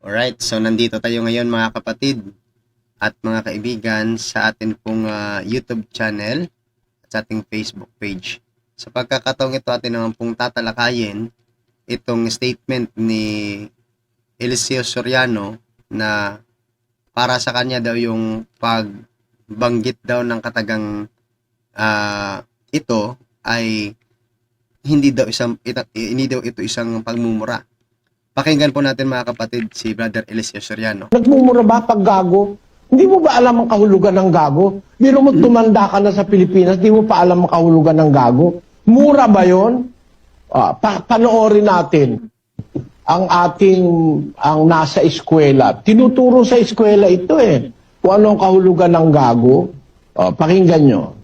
Alright, so nandito tayo ngayon mga kapatid at mga kaibigan sa atin pong ah, YouTube channel at sa ating Facebook page. Sa pagkakataong ito atin naman pong tatalakayin itong statement ni Eliseo Soriano na para sa kanya daw yung pagbanggit daw ng katagang ah, ito ay hindi daw isang ita, hindi daw ito isang pagmumura. Pakinggan po natin mga kapatid si Brother Eliseo Soriano. Nagmumura ba pag gago? Hindi mo ba alam ang kahulugan ng gago? Biro mo tumanda ka na sa Pilipinas, di mo pa alam ang kahulugan ng gago? Mura ba yon? Ah, pa- panoorin natin ang ating ang nasa eskwela. Tinuturo sa eskwela ito eh. Kung ano ang kahulugan ng gago. Ah, pakinggan nyo.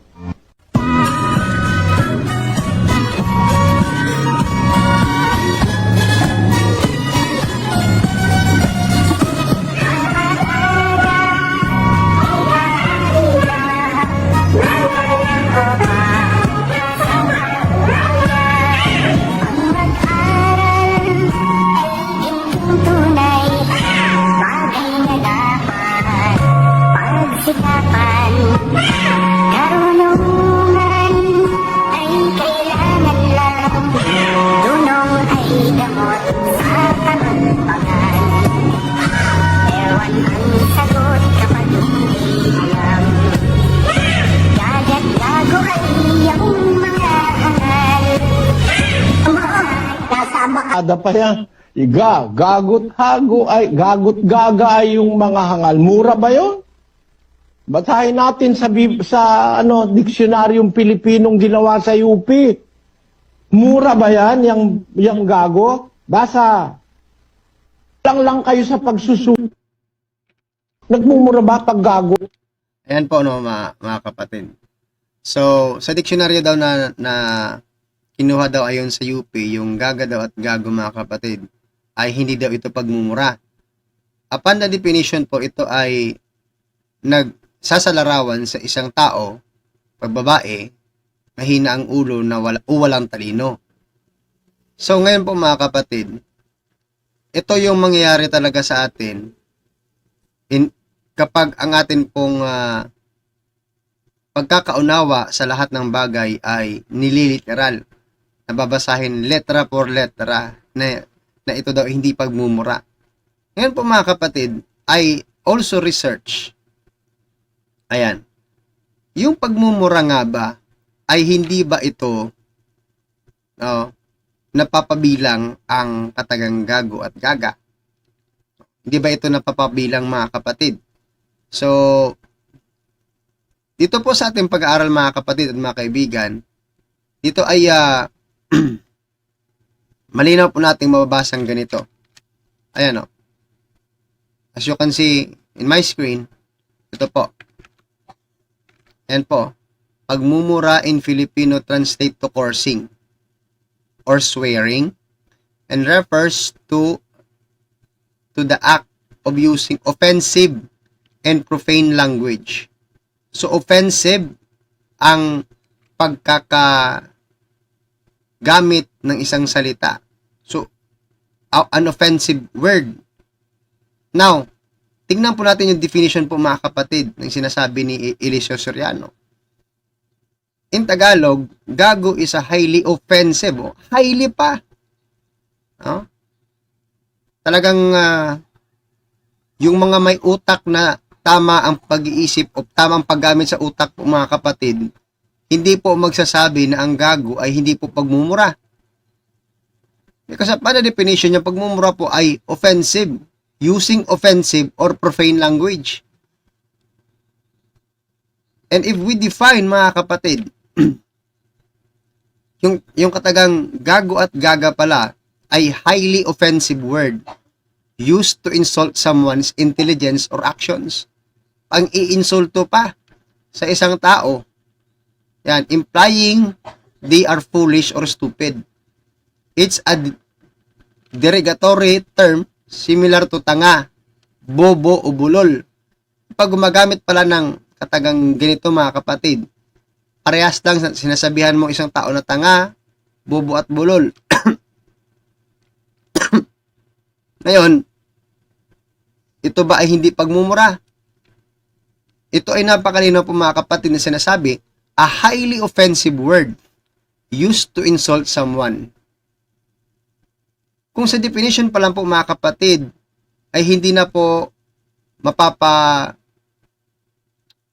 Kasama Ada pa yan. Iga, gagot hago ay gagot gaga ay yung mga hangal. Mura ba 'yon? Basahin natin sa sa ano diksionaryong Pilipinong ginawa sa UP. Mura ba 'yan yang yang gago? Basa. Lang lang kayo sa pagsusunod. Nagmumura ba pag gago? Ayan po no mga, mga kapatid. So, sa dictionary daw na, na kinuha daw ayon sa UP, yung gaga daw at gago mga kapatid, ay hindi daw ito pagmumura. Upon the definition po, ito ay nagsasalarawan sa isang tao, pagbabae, mahina ang ulo na wala, o walang talino. So ngayon po mga kapatid, ito yung mangyayari talaga sa atin in, kapag ang atin pong ah, pagkakaunawa sa lahat ng bagay ay nililiteral. Nababasahin letra por letra na, na ito daw hindi pagmumura. Ngayon po mga kapatid, ay also research. Ayan. Yung pagmumura nga ba, ay hindi ba ito no, napapabilang ang katagang gago at gaga? Hindi ba ito napapabilang mga kapatid? So, dito po sa ating pag-aaral mga kapatid at mga kaibigan, dito ay ah, malinaw po nating mababasang ganito. Ayan o. As you can see in my screen, ito po. Ayan po. Pagmumura in Filipino translate to coursing or swearing and refers to to the act of using offensive and profane language. So offensive ang pagkaka gamit ng isang salita. So an offensive word. Now, tingnan po natin yung definition po mga kapatid ng sinasabi ni Eliseo Soriano. In Tagalog, gago is a highly offensive. Oh, highly pa. No? Talagang ah, yung mga may utak na tama ang pag-iisip o tamang paggamit sa utak po mga kapatid, hindi po magsasabi na ang gago ay hindi po pagmumura. Because para definition yung pagmumura po ay offensive, using offensive or profane language. And if we define mga kapatid, yung yung katagang gago at gaga pala ay highly offensive word used to insult someone's intelligence or actions. Ang iinsulto pa sa isang tao. Yan, implying they are foolish or stupid. It's a derogatory term similar to tanga, bobo o bulol. Pag gumagamit pala ng katagang ganito mga kapatid, parehas lang sa- sinasabihan mo isang tao na tanga, bobo at bulol. Ngayon, ito ba ay hindi pagmumura? Ito ay napakalinaw po mga kapatid na sinasabi, a highly offensive word used to insult someone. Kung sa definition pa lang po mga kapatid, ay hindi na po mapapa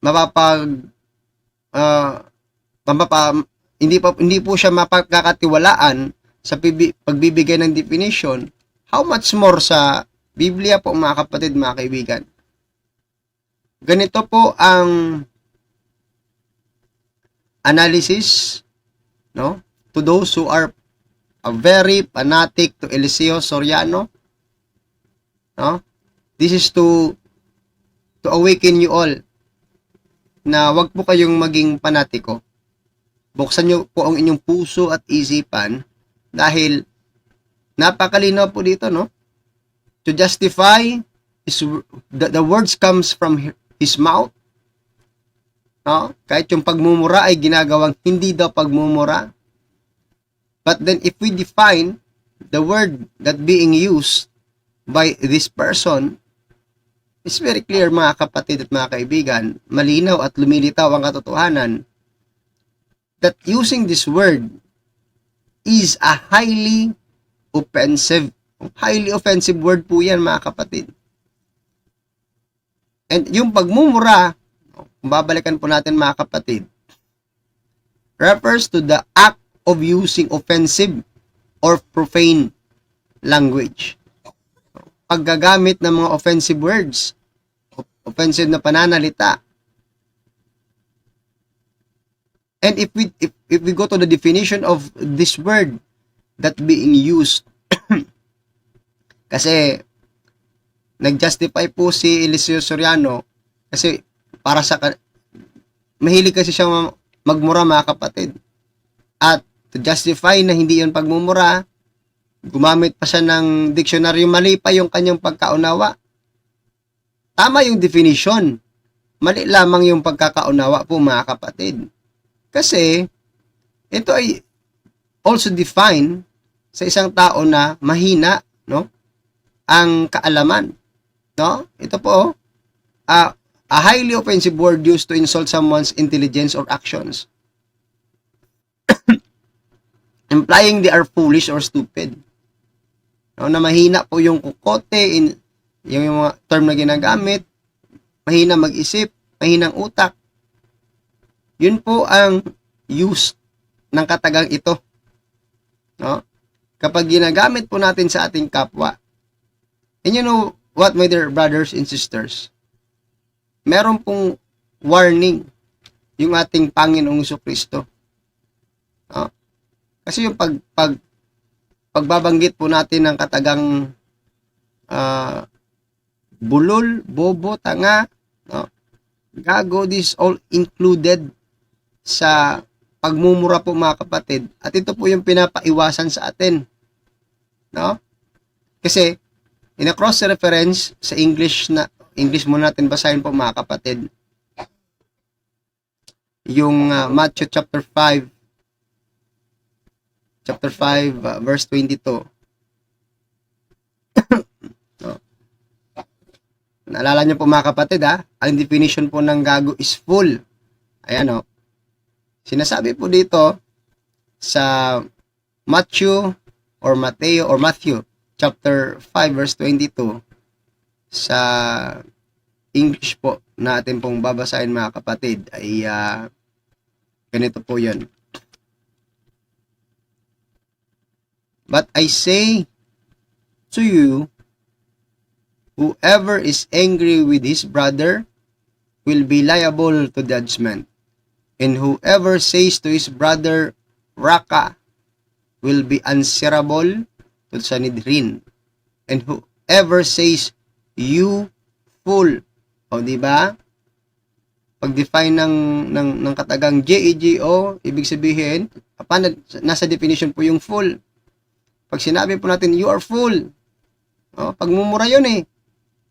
mapapag ah, mapapa hindi pa hindi po siya mapagkakatiwalaan sa pagbibigay ng definition how much more sa Biblia po mga kapatid mga kaibigan ganito po ang analysis no to those who are a very fanatic to Eliseo Soriano no this is to to awaken you all na wag po kayong maging panatiko. Buksan nyo po ang inyong puso at isipan dahil napakalinaw po dito, no? To justify is the, the words comes from hi- his mouth. No? Kahit yung pagmumura ay ginagawang hindi daw pagmumura. But then if we define the word that being used by this person It's very clear mga kapatid at mga kaibigan, malinaw at lumilitaw ang katotohanan that using this word is a highly offensive, highly offensive word po yan mga kapatid. And yung pagmumura, kung babalikan po natin mga kapatid, refers to the act of using offensive or profane language paggagamit ng mga offensive words, offensive na pananalita. And if we if, if we go to the definition of this word that being used kasi nag-justify po si Eliseo Soriano kasi para sa mahilig kasi siya ma- magmura mga kapatid. At to justify na hindi yon pagmumura, gumamit pa siya ng diksyonaryo, mali pa yung kanyang pagkaunawa. Tama yung definition. Mali lamang yung pagkakaunawa po mga kapatid. Kasi, ito ay also define sa isang tao na mahina, no? Ang kaalaman, no? Ito po, ah, a highly offensive word used to insult someone's intelligence or actions. Implying they are foolish or stupid. No, na mahina po yung kukote, in, yung, yung mga term na ginagamit, mahina mag-isip, mahinang utak. Yun po ang use ng katagang ito. No? Kapag ginagamit po natin sa ating kapwa. And you know what, my dear brothers and sisters? Meron pong warning yung ating Panginoong Kristo. No? Kasi yung pag, pag pagbabanggit po natin ng katagang ah, bulol, bobo, tanga, no? gago, this all included sa pagmumura po mga kapatid. At ito po yung pinapaiwasan sa atin. No? Kasi, in a cross-reference sa English na English mo natin basahin po mga kapatid. Yung ah, Matthew chapter 5 chapter 5 uh, verse 22. no. Naalala niyo po mga kapatid ha, ang definition po ng gago is full. Ayan o. Sinasabi po dito sa Matthew or Mateo or Matthew chapter 5 verse 22 sa English po natin pong babasahin mga kapatid ay ah, ganito po 'yon. But I say to you, whoever is angry with his brother will be liable to judgment. And whoever says to his brother, Raka, will be answerable to Sanhedrin. And whoever says, you fool. O, di ba? Pag-define ng, ng, ng katagang J-E-G-O, ibig sabihin, paano, nasa definition po yung full. Pag sinabi po natin, you are full. Oh, pagmumura yun eh.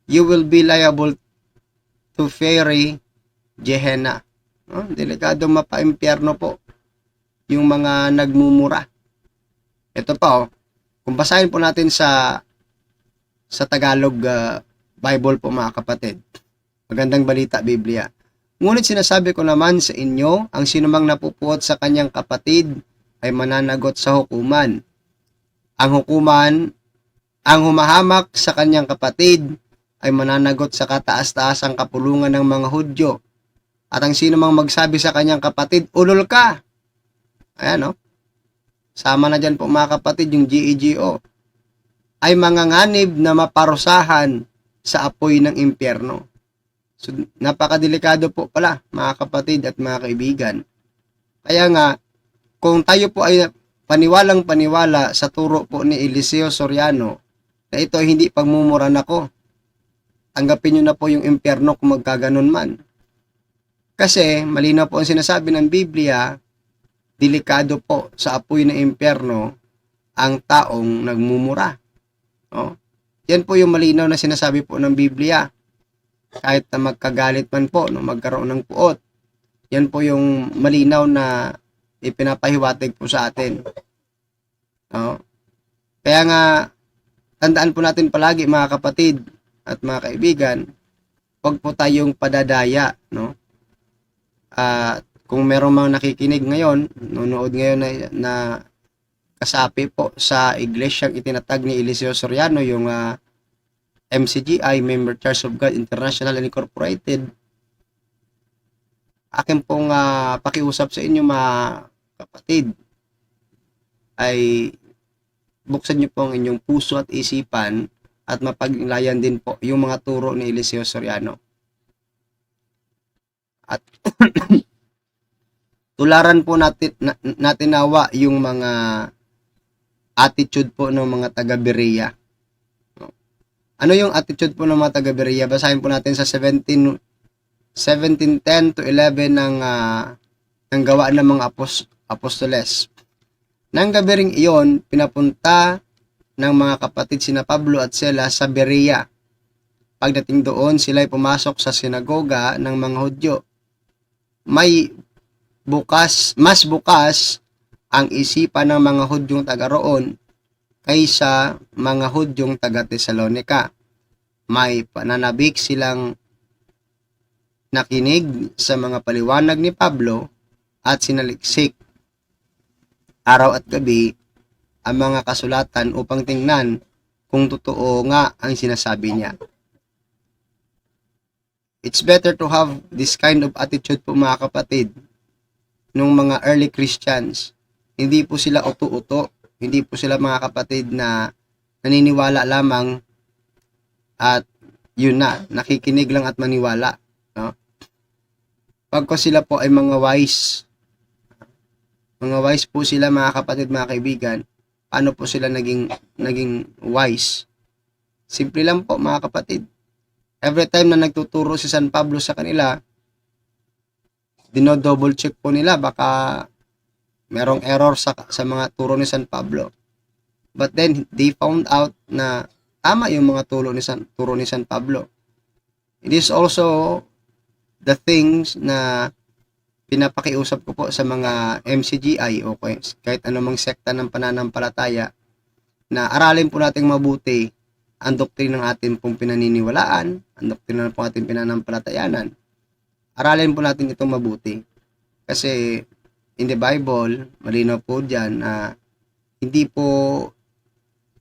You will be liable to fiery Gehenna. Oh, delikado mapa-impyerno po yung mga nagmumura. Ito pa oh. Kung basahin po natin sa sa Tagalog uh, Bible po mga kapatid. Magandang balita, Biblia. Ngunit sinasabi ko naman sa inyo, ang sinumang napupuot sa kanyang kapatid ay mananagot sa hukuman. Ang hukuman, ang humahamak sa kanyang kapatid ay mananagot sa kataas-taasang kapulungan ng mga Hudyo. At ang sino mang magsabi sa kanyang kapatid, ulol ka. Ayan, no? Sama na dyan po mga kapatid yung GEGO. Ay manganganib na maparusahan sa apoy ng impyerno. So, napakadelikado po pala, mga kapatid at mga kaibigan. Kaya nga, kung tayo po ay paniwalang paniwala sa turo po ni Eliseo Soriano, na ito ay hindi pagmumura nako, tanggapin nyo na po yung impyerno kung magkaganon man. Kasi, malinaw po ang sinasabi ng Biblia, delikado po sa apoy ng impyerno ang taong nagmumura. No? Yan po yung malinaw na sinasabi po ng Biblia kahit na magkagalit man po, no, magkaroon ng puot. Yan po yung malinaw na ipinapahiwatig po sa atin. No? Kaya nga, tandaan po natin palagi mga kapatid at mga kaibigan, huwag po tayong padadaya. No? At kung merong mga nakikinig ngayon, nanonood ngayon na, na kasapi po sa iglesyang itinatag ni Eliseo Soriano, yung ah, MCGI, Member Church of God International and Incorporated, akin pong ah, pakiusap sa inyo mga kapatid ay buksan niyo po ang inyong puso at isipan at mapaglayan din po yung mga turo ni Eliseo Soriano. At tularan po natin, na, natin nawa yung mga attitude po ng mga taga-Berea. Ano yung attitude po ng mga taga-Berea? Basahin po natin sa 17 1710 to 11 ng ah, ng gawa ng mga apos, apostoles. Nang gabi ring iyon, pinapunta ng mga kapatid sina Pablo at Sela sa Berea. Pagdating doon, sila ay pumasok sa sinagoga ng mga Hudyo. May bukas, mas bukas ang isipan ng mga Hudyong taga roon kaysa mga Hudyong taga Tesalonika. May pananabik silang nakinig sa mga paliwanag ni Pablo at sinaliksik araw at gabi ang mga kasulatan upang tingnan kung totoo nga ang sinasabi niya. It's better to have this kind of attitude po mga kapatid nung mga early Christians. Hindi po sila uto-uto, hindi po sila mga kapatid na naniniwala lamang at yun na, nakikinig lang at maniwala. No? Pagko sila po ay mga wise, mga wise po sila mga kapatid, mga kaibigan, paano po sila naging, naging wise? Simple lang po mga kapatid. Every time na nagtuturo si San Pablo sa kanila, dino-double check po nila baka merong error sa, sa mga turo ni San Pablo. But then, they found out na tama yung mga turo ni San, turo ni San Pablo. It is also the things na pinapakiusap ko po sa mga MCGI o kahit anumang sekta ng pananampalataya na aralin po nating mabuti ang doktrin ng ating pong pinaniniwalaan, ang doktrin ng ating pinanampalatayanan. Aralin po natin itong mabuti. Kasi in the Bible, malinaw po dyan na hindi po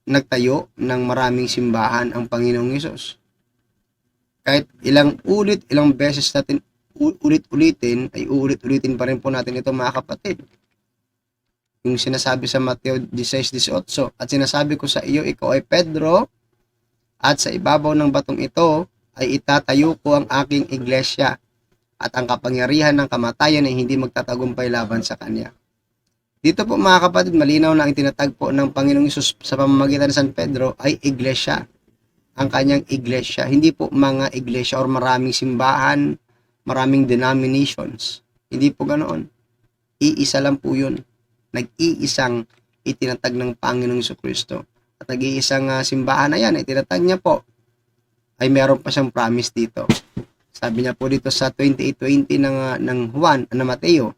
nagtayo ng maraming simbahan ang Panginoong Yesus. Kahit ilang ulit, ilang beses natin ulit-ulitin, ay uulit-ulitin pa rin po natin ito mga kapatid. Yung sinasabi sa Mateo 16.18, at sinasabi ko sa iyo, ikaw ay Pedro, at sa ibabaw ng batong ito ay itatayo ko ang aking iglesia at ang kapangyarihan ng kamatayan ay hindi magtatagumpay laban sa kanya. Dito po mga kapatid, malinaw na ang tinatag po ng Panginoong Isus sa pamamagitan ng San Pedro ay iglesia. Ang kanyang iglesia. Hindi po mga iglesia or maraming simbahan, maraming denominations. Hindi po ganoon. Iisa lang po yun. Nag-iisang itinatag ng Panginoong Isus Kristo. At nag-iisang uh, simbahan na yan, itinatag niya po, ay meron pa siyang promise dito. Sabi niya po dito sa 28.20 ng, uh, ng Juan, na Mateo,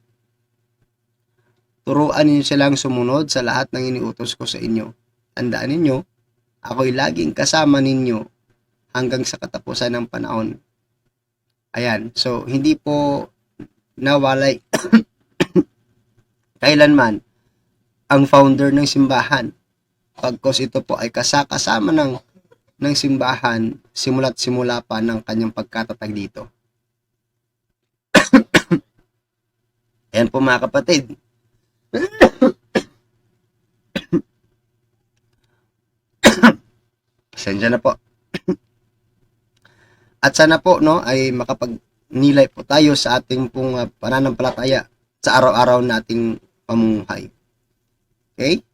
Turuan ninyo silang sumunod sa lahat ng iniutos ko sa inyo. Tandaan ninyo, ako'y laging kasama ninyo hanggang sa katapusan ng panahon. Ayan. So, hindi po nawalay kailanman ang founder ng simbahan. Pagkos ito po ay kasakasama ng ng simbahan simula't simula pa ng kanyang pagkatatag dito. Ayan po mga kapatid. Pasensya na po. At sana po no ay makapagnilay po tayo sa ating pong ah, pananampalataya sa araw-araw nating pamumuhay. Okay?